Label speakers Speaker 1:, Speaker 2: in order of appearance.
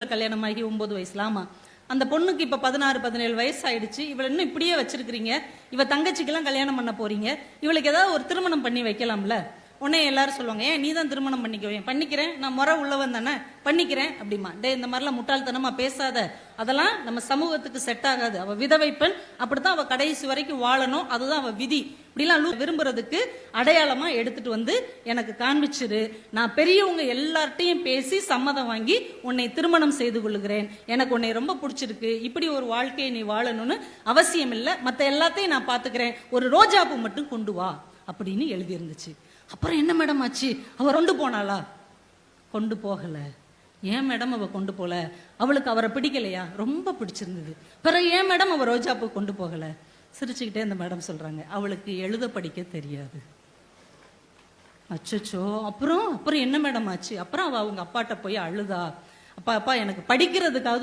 Speaker 1: கல்யாணம் ஆகி ஒன்பது வயசுல ஆமா. அந்த பொண்ணுக்கு இப்ப பதினாறு பதினேழு வயசு ஆயிடுச்சு இவளை இன்னும் இப்படியே வச்சிருக்கிறீங்க. இவ தங்கச்சிக்கெல்லாம் கல்யாணம் பண்ண போறீங்க. இவளுக்கு ஏதாவது ஒரு திருமணம் பண்ணி வைக்கலாம்ல? உடனே எல்லாரும் சொல்லுவாங்க ஏன் நீ தான் திருமணம் பண்ணிக்கவே பண்ணிக்கிறேன். நான் முறை உள்ளவன் தானே. பண்ணிக்கிறேன். அப்படிமா. டே இந்த மாதிரிலாம் முட்டாள்தனமா பேசாத. அதெல்லாம் நம்ம சமூகத்துக்கு செட் ஆகாது. அவ விதவை பெண். அப்படித்தான் அவ கடைசி வரைக்கும் வாழணும். அதுதான் அவ விதி. இப்படிலாம் விரும்புறதுக்கு அடையாளமா எடுத்துட்டு வந்து எனக்கு காண்பிச்சிரு. நான் பெரியவங்க எல்லார்ட்டையும் பேசி சம்மதம் வாங்கி உன்னை திருமணம் செய்து கொள்ளுகிறேன். எனக்கு உன்னை ரொம்ப பிடிச்சிருக்கு. இப்படி ஒரு வாழ்க்கையை நீ வாழணும்னு அவசியம் இல்லை மற்ற எல்லாத்தையும் நான் பாத்துக்கிறேன். ஒரு ரோஜாப்பூ மட்டும் கொண்டு வா. அப்படின்னு எழுதியிருந்துச்சு. அப்புறம் என்ன மேடம் ஆச்சு? அவ கொண்டு போனாளா? கொண்டு போகல. ஏன் மேடம் அவ கொண்டு போகல அவளுக்கு அவரை பிடிக்கலையா? ரொம்ப பிடிச்சிருந்தது. பிறகு ஏன் மேடம் அவ ரோஜாப்பூ கொண்டு போகல? சிரிச்சுக்கிட்டே அந்த மேடம் சொல்றாங்க. அவளுக்கு எழுத படிக்க தெரியாது. அச்சச்சோ. அப்புறம்? அப்புறம் என்ன மேடம் ஆச்சு? அப்புறம் அவள் அவங்க அப்பாட்ட போய் அழுதா? அப்பா அப்பா எனக்கு படிக்கிறதுக்காவது